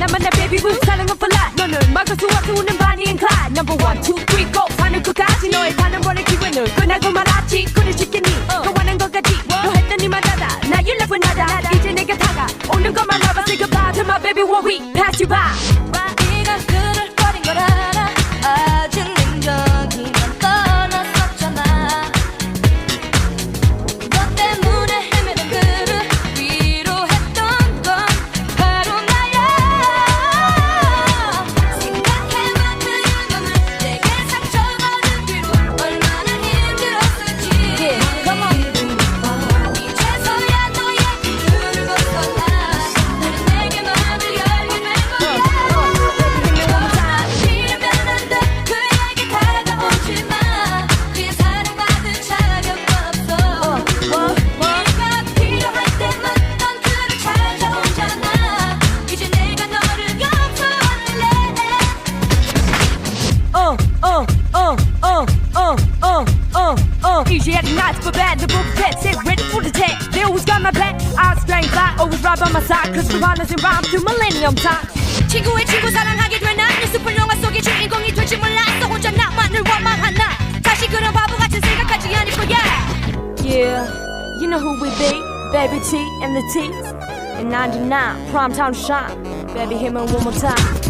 나만 내 baby boom 사랑은 플라. 너는 막을 수 없어 우는 바니인 클라 number one two three go. 하늘 끝까지 너의 다른 번의 기회는 끝나고 말았지. 그를 지키니. 또 하는 것까지. 너 어. 했던 이만 다다. 나 your love 나다. 이제 내게 다가 오는 것만 알아봤을 그 바다 my baby what we pass you by. uh. Easy at the nights, but bad, the book pet, sit ready for the test. They always got my back, I strength, I always right by my side, cause we're honest and rhyme through millennium time. 친구의 친구 사랑하게 되나 뉴스풀 영화 속의 주인공이 될지 몰랐어 혼자 나만을 원망한 나 다시 그런 바보같이 생각하지 않을 거야 Yeah, you know who we be, Baby T and the T's. And 99, prime time to shine. Baby, hit me one more time.